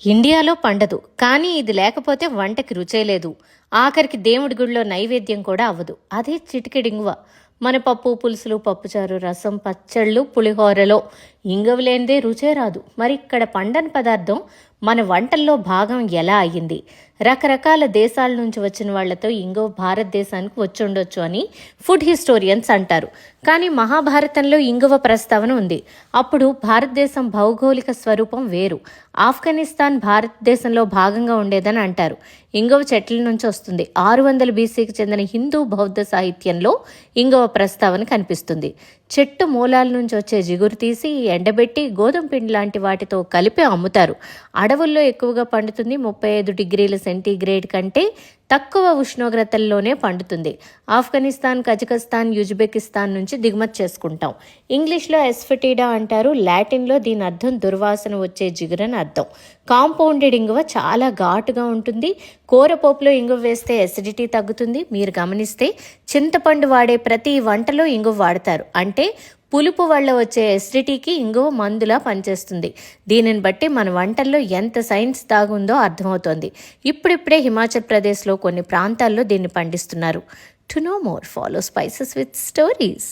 ఇండియాలో పండదు కానీ ఇది లేకపోతే వంటకి రుచే లేదు. ఆఖరికి దేవుడి గుడిలో నైవేద్యం కూడా అవ్వదు. అదే చిటికెడింగువ మన పప్పు పులుసులు పప్పుచారు రసం పచ్చళ్ళు పులిహోరలో ఇంగవ లేనిదే రుచే రాదు. మరి ఇక్కడ పండని పదార్థం మన వంటల్లో భాగం ఎలా అయ్యింది? రకరకాల దేశాల నుంచి వచ్చిన వాళ్ళతో ఇంగవ భారతదేశానికి వచ్చి ఉండొచ్చు అని ఫుడ్ హిస్టోరియన్స్ అంటారు. కానీ మహాభారతంలో ఇంగువ ప్రస్తావన ఉంది. అప్పుడు భారతదేశం భౌగోళిక స్వరూపం వేరు. ఆఫ్ఘనిస్తాన్ భారతదేశంలో భాగంగా ఉండేదని అంటారు. ఇంగువ చెట్ల నుంచి వస్తుంది. ఆరు వందల బీసీకి చెందిన హిందూ బౌద్ధ సాహిత్యంలో ఇంగువ ప్రస్తావన కనిపిస్తుంది. చెట్టు మూలాల నుంచి వచ్చే జిగురు తీసి ఎండబెట్టి గోధుమ పిండి లాంటి వాటితో కలిపి అమ్ముతారు. అడవుల్లో ఎక్కువగా పండుతుంది ముప్పై ఐదు డిగ్రీల సెంటీగ్రేడ్ కంటే తక్కువ ఉష్ణోగ్రతల్లోనే పండుతుంది. ఆఫ్ఘనిస్తాన్ కజకస్తాన్ యుజ్బెకిస్తాన్ నుంచి దిగుమతి చేసుకుంటాం. ఇంగ్లీష్లో ఎస్ఫిటీడా అంటారు లాటిన్లో దీని అర్థం దుర్వాసన వచ్చే జిగురని అర్థం. కాంపౌండెడ్ ఇంగువ చాలా ఘాటుగా ఉంటుంది. కూరపోపులో ఇంగువ వేస్తే ఎసిడిటీ తగ్గుతుంది. మీరు గమనిస్తే చింతపండు వాడే ప్రతి వంటలో ఇంగువ వాడతారు. అంటే పులుపు వల్ల వచ్చే ఎసిడిటీకి ఇంగువ మందులా పనిచేస్తుంది. దీనిని బట్టి మన వంటల్లో ఎంత సైన్స్ దాగుందో అర్థమవుతోంది. ఇప్పుడిప్పుడే హిమాచల్ ప్రదేశ్లో కొన్ని ప్రాంతాల్లో దీన్ని పండిస్తున్నారు. To know more follow spices with stories